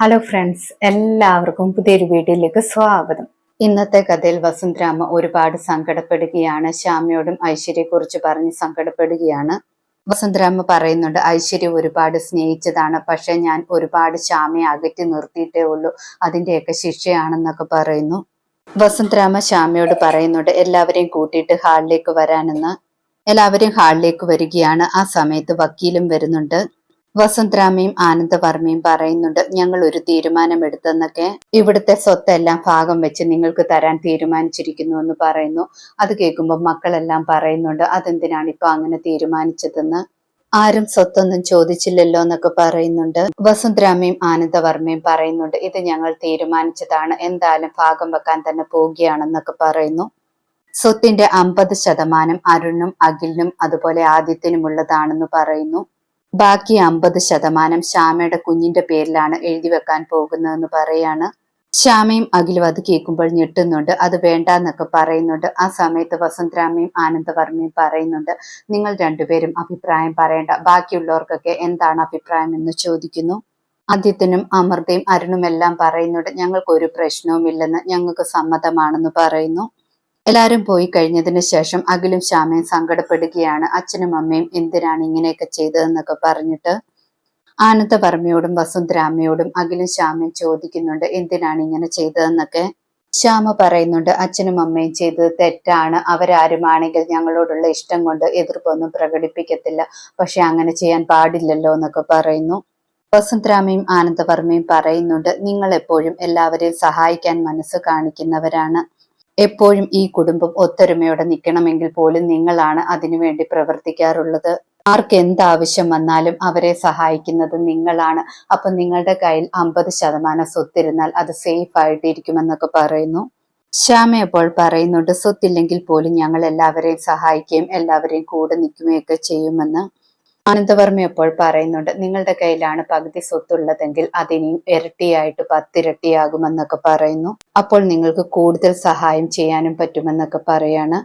Hello friends എല്ലാവർക്കും പുതിയൊരു വീഡിയോയിലേക്ക് സ്വാഗതം. ഇന്നത്തെ കഥയിൽ വസുന്ധരാമ ഒരുപാട് സങ്കടപ്പെടുകയാണ്. ശ്യാമയോടും ഐശ്വര്യയെക്കുറിച്ച് പറഞ്ഞ് സങ്കടപ്പെടുകയാണ്. വസുന്ധരാമ പറയുന്നുണ്ട് ഐശ്വര്യ ഒരുപാട് സ്നേഹിച്ചതാണ്. പക്ഷെ ഞാൻ ഒരുപാട് ശ്യാമയെ അകറ്റി നിർത്തിയിട്ടേ ഉള്ളൂ. അതിന്റെയൊക്കെ ശിക്ഷയാണെന്നൊക്കെ പറയുന്നു. വസുന്ധരാമ ശ്യാമയോട് പറയുന്നുണ്ട് എല്ലാവരെയും കൂട്ടിയിട്ട് ഹാളിലേക്ക് വരാനെന്ന്. എല്ലാവരും ഹാളിലേക്ക് വരികയാണ്. ആ സമയത്ത് വക്കീലും വരുന്നുണ്ട്. വസുന്ധരാമയും ആനന്ദവർമ്മയും പറയുന്നുണ്ട് ഞങ്ങൾ ഒരു തീരുമാനമെടുത്തെന്നൊക്കെ. ഇവിടുത്തെ സ്വത്തെല്ലാം ഭാഗം വെച്ച് നിങ്ങൾക്ക് തരാൻ തീരുമാനിച്ചിരിക്കുന്നു എന്ന് പറയുന്നു. അത് കേൾക്കുമ്പോൾ മക്കളെല്ലാം പറയുന്നുണ്ട് അതെന്തിനാണ് ഇപ്പൊ അങ്ങനെ തീരുമാനിച്ചതെന്ന്? ആരും സ്വത്തൊന്നും ചോദിച്ചില്ലല്ലോ എന്നൊക്കെ പറയുന്നുണ്ട്. വസുന്ധരാമയും ആനന്ദവർമ്മയും പറയുന്നുണ്ട് ഇത് ഞങ്ങൾ തീരുമാനിച്ചതാണ്. എന്തായാലും ഭാഗം വെക്കാൻ തന്നെ പോവുകയാണെന്നൊക്കെ പറയുന്നു. സ്വത്തിന്റെ അമ്പത് ശതമാനം അരുണും അഖിലിനും അതുപോലെ ആദിത്യനുമുള്ളതാണെന്ന് പറയുന്നു. ബാക്കി അമ്പത് ശതമാനം ശ്യാമയുടെ കുഞ്ഞിന്റെ പേരിലാണ് എഴുതി വെക്കാൻ പോകുന്നതെന്ന് പറയാണ്. ശ്യാമയും അഖിലും അത് കേൾക്കുമ്പോൾ ഞെട്ടുന്നുണ്ട്. അത് വേണ്ടെന്നൊക്കെ പറയുന്നുണ്ട്. ആ സമയത്ത് വസന്തരാമയും ആനന്ദവർമ്മയും പറയുന്നുണ്ട് നിങ്ങൾ രണ്ടുപേരും അഭിപ്രായം പറയേണ്ട. ബാക്കിയുള്ളവർക്കൊക്കെ എന്താണ് അഭിപ്രായം എന്ന് ചോദിക്കുന്നു. ആദ്യത്തിനും അമൃതയും അരുണുമെല്ലാം പറയുന്നുണ്ട് ഞങ്ങൾക്ക് ഒരു പ്രശ്നവുമില്ലെന്ന് ഞങ്ങൾക്ക് സമ്മതമാണെന്ന് പറയുന്നു. എല്ലാവരും പോയി കഴിഞ്ഞതിന് ശേഷം അഖിലും ശ്യാമയും സങ്കടപ്പെടുകയാണ്. അച്ഛനും അമ്മയും എന്തിനാണ് ഇങ്ങനെയൊക്കെ ചെയ്തതെന്നൊക്കെ പറഞ്ഞിട്ട് ആനന്ദവർമ്മയോടും വസുന്ധരാമയോടും അഖിലും ശ്യാമയും ചോദിക്കുന്നുണ്ട് എന്തിനാണ് ഇങ്ങനെ ചെയ്തതെന്നൊക്കെ. ശ്യാമ പറയുന്നുണ്ട് അച്ഛനും അമ്മയും ചെയ്തത് തെറ്റാണ്. അവരാരുമാണെങ്കിൽ ഞങ്ങളോടുള്ള ഇഷ്ടം കൊണ്ട് എതിർപ്പൊന്നും പ്രകടിപ്പിക്കത്തില്ല. പക്ഷെ അങ്ങനെ ചെയ്യാൻ പാടില്ലല്ലോ എന്നൊക്കെ പറയുന്നു. വസുന്ധരാമയും ആനന്ദവർമ്മയും പറയുന്നുണ്ട് നിങ്ങൾ എപ്പോഴും എല്ലാവരെയും സഹായിക്കാൻ മനസ്സ് കാണിക്കുന്നവരാണ്. എപ്പോഴും ഈ കുടുംബം ഒത്തൊരുമയോടെ നിൽക്കണമെങ്കിൽ പോലും നിങ്ങളാണ് അതിനുവേണ്ടി പ്രവർത്തിക്കാറുള്ളത്. ആർക്ക് എന്താവശ്യം വന്നാലും അവരെ സഹായിക്കുന്നത് നിങ്ങളാണ്. അപ്പൊ നിങ്ങളുടെ കയ്യിൽ അമ്പത് ശതമാനം സ്വത്തിരുന്നാൽ അത് സേഫ് ആയിട്ടിരിക്കുമെന്നൊക്കെ പറയുന്നു. ശ്യാമ അപ്പോൾ പറയുന്നുണ്ട് സ്വത്തില്ലെങ്കിൽ പോലും ഞങ്ങൾ എല്ലാവരെയും സഹായിക്കുകയും എല്ലാവരെയും കൂടെ നിൽക്കുകയൊക്കെ ചെയ്യുമെന്ന്. ആനന്ദവർമ്മ എപ്പോൾ പറയുന്നുണ്ട് നിങ്ങളുടെ കയ്യിലാണ് പകുതി സ്വത്തുള്ളതെങ്കിൽ അതിനിയും ഇരട്ടിയായിട്ട് പത്തിരട്ടിയാകുമെന്നൊക്കെ പറയുന്നു. അപ്പോൾ നിങ്ങൾക്ക് കൂടുതൽ സഹായം ചെയ്യാനും പറ്റുമെന്നൊക്കെ പറയാണ്.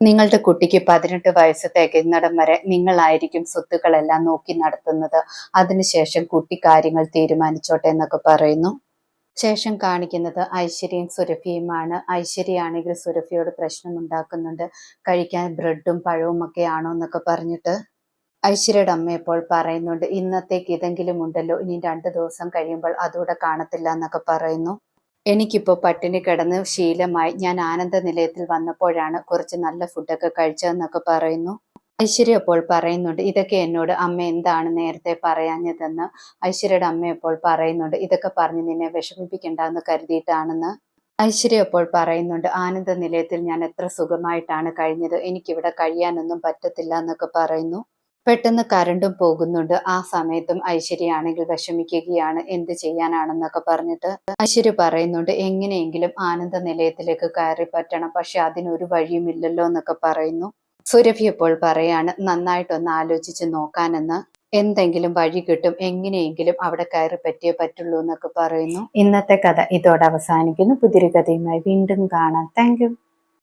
നിങ്ങളുടെ കുട്ടിക്ക് പതിനെട്ട് വയസ്സ് തികയുന്നിടം വരെ നിങ്ങളായിരിക്കും സ്വത്തുക്കളെല്ലാം നോക്കി നടത്തുന്നത്. അതിനുശേഷം കുട്ടി കാര്യങ്ങൾ തീരുമാനിച്ചോട്ടെ എന്നൊക്കെ പറയുന്നു. ശേഷം കാണിക്കുന്നത് ഐശ്വര്യയും സുരഭിയുമാണ്. ഐശ്വര്യയാണെങ്കിൽ സുരഭിയോട് പ്രശ്നം ഉണ്ടാക്കുന്നുണ്ട്. കഴിക്കാൻ ബ്രെഡും പഴവും ഒക്കെ ആണോ എന്നൊക്കെ പറഞ്ഞിട്ട് ഐശ്വര്യയുടെ അമ്മ ഇപ്പോൾ പറയുന്നുണ്ട് ഇന്നത്തേക്ക് ഇതെങ്കിലും ഉണ്ടല്ലോ ഇനി രണ്ടു ദിവസം കഴിയുമ്പോൾ അതുകൂടെ കാണത്തില്ല എന്നൊക്കെ പറയുന്നു. എനിക്കിപ്പോൾ പട്ടിണി കിടന്ന് ശീലമായി. ഞാൻ ആനന്ദ നിലയത്തിൽ വന്നപ്പോഴാണ് കുറച്ച് നല്ല ഫുഡൊക്കെ കഴിച്ചതെന്നൊക്കെ പറയുന്നു. ഐശ്വര്യ അപ്പോൾ പറയുന്നുണ്ട് ഇതൊക്കെ എന്നോട് അമ്മ എന്താണ് നേരത്തെ പറയാഞ്ഞതെന്ന്? ഐശ്വര്യയുടെ അമ്മ ഇപ്പോൾ പറയുന്നുണ്ട് ഇതൊക്കെ പറഞ്ഞ് നിന്നെ വിഷമിപ്പിക്കണ്ടെന്ന് കരുതിയിട്ടാണെന്ന്. ഐശ്വര്യ അപ്പോൾ പറയുന്നുണ്ട് ആനന്ദ നിലയത്തിൽ ഞാൻ എത്ര സുഖമായിട്ടാണ് കഴിഞ്ഞത്. എനിക്കിവിടെ കഴിയാനൊന്നും പറ്റത്തില്ല എന്നൊക്കെ പറയുന്നു. പെട്ടെന്ന് കരണ്ടും പോകുന്നുണ്ട്. ആ സമയത്തും ഐശ്വര്യയാണെങ്കിൽ വിഷമിക്കുകയാണ്. എന്ത് ചെയ്യാനാണെന്നൊക്കെ പറഞ്ഞിട്ട് ഐശ്വര്യ പറയുന്നുണ്ട് എങ്ങനെയെങ്കിലും ആനന്ദ നിലയത്തിലേക്ക് കയറി പറ്റണം. പക്ഷെ അതിനൊരു വഴിയുമില്ലല്ലോ എന്നൊക്കെ പറയുന്നു. സുരഭി ഇപ്പോൾ പറയാണ് നന്നായിട്ടൊന്ന് ആലോചിച്ച് നോക്കാനെന്ന്. എന്തെങ്കിലും വഴി കിട്ടും. എങ്ങനെയെങ്കിലും അവിടെ കയറി പറ്റിയേ പറ്റുള്ളൂ എന്നൊക്കെ പറയുന്നു. ഇന്നത്തെ കഥ ഇതോടെ അവസാനിക്കുന്നു. പുതിയൊരു കഥയുമായി വീണ്ടും കാണാം. താങ്ക്